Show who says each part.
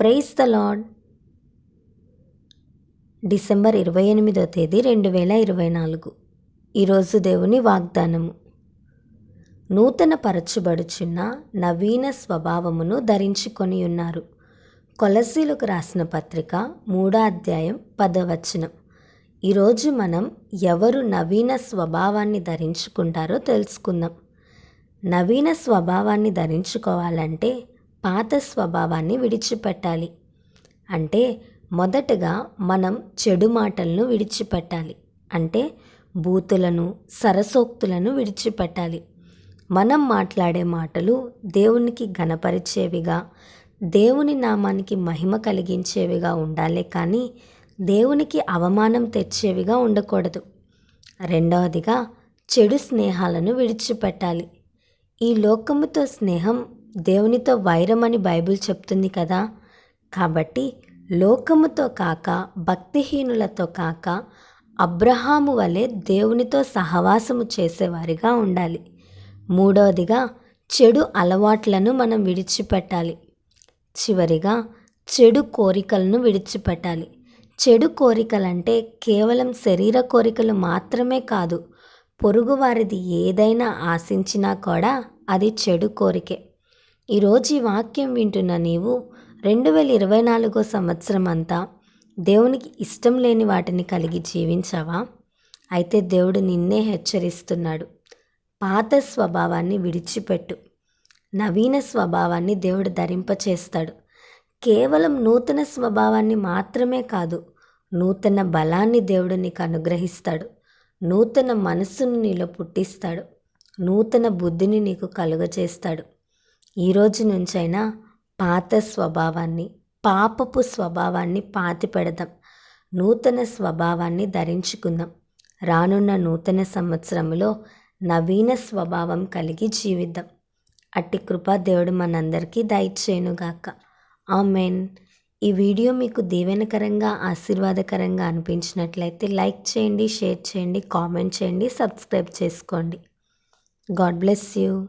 Speaker 1: Praise the lord December ఇరవై ఎనిమిదో తేదీ రెండు వేల ఇరవై నాలుగు. ఈరోజు దేవుని వాగ్దానము. నూతన పరచుబడుచున్న నవీన స్వభావమును ధరించుకొని ఉన్నారు. కొలసీలకు రాసిన పత్రిక మూడో అధ్యాయం పదవచనం. ఈరోజు మనం ఎవరు నవీన స్వభావాన్ని ధరించుకుంటారో తెలుసుకుందాం. నవీన స్వభావాన్ని ధరించుకోవాలంటే పాత స్వభావాన్ని విడిచిపెట్టాలి. అంటే మొదటగా మనం చెడు మాటలను విడిచిపెట్టాలి. అంటే బూతులను సరసోక్తులను విడిచిపెట్టాలి. మనం మాట్లాడే మాటలు దేవునికి ఘనపరిచేవిగా దేవుని నామానికి మహిమ కలిగించేవిగా ఉండాలి కానీ దేవునికి అవమానం తెచ్చేవిగా ఉండకూడదు. రెండవదిగా చెడు స్నేహాలను విడిచిపెట్టాలి. ఈ లోకముతో స్నేహం దేవునితో వైరం అని బైబిల్ చెప్తుంది కదా. కాబట్టి లోకముతో కాక భక్తిహీనులతో కాక అబ్రహాము వలె దేవునితో సహవాసము చేసేవారిగా ఉండాలి. మూడవదిగా చెడు అలవాట్లను మనం విడిచిపెట్టాలి. చివరిగా చెడు కోరికలను విడిచిపెట్టాలి. చెడు కోరికలంటే కేవలం శరీర కోరికలు మాత్రమే కాదు పొరుగువారిది ఏదైనా ఆశించినా కూడా అది చెడు కోరికే. ఈరోజు ఈ వాక్యం వింటున్న నీవు రెండు వేల ఇరవై నాలుగో సంవత్సరం అంతా దేవునికి ఇష్టం లేని వాటిని కలిగి జీవించావా? అయితే దేవుడు నిన్నే హెచ్చరిస్తున్నాడు. పాత స్వభావాన్ని విడిచిపెట్టు. నవీన స్వభావాన్ని దేవుడు ధరింపచేస్తాడు. కేవలం నూతన స్వభావాన్ని మాత్రమే కాదు నూతన బలాన్ని దేవుడు నీకు అనుగ్రహిస్తాడు. నూతన మనస్సును నీలో పుట్టిస్తాడు. నూతన బుద్ధిని నీకు కలుగచేస్తాడు. ఈ రోజు నుంచైనా పాత స్వభావాన్ని పాపపు స్వభావాన్ని పాతి పెడదాం నూతన స్వభావాన్ని ధరించుకుందాం. రానున్న నూతన సంవత్సరంలో నవీన స్వభావం కలిగి జీవిద్దాం. అట్టి కృపా దేవుడు మనందరికీ దయచేయునుగాక. ఆమెన్. ఈ వీడియో మీకు దీవెనకరంగా ఆశీర్వాదకరంగా అనిపించినట్లయితే లైక్ చేయండి షేర్ చేయండి కామెంట్ చేయండి సబ్స్క్రైబ్ చేసుకోండి. God bless you.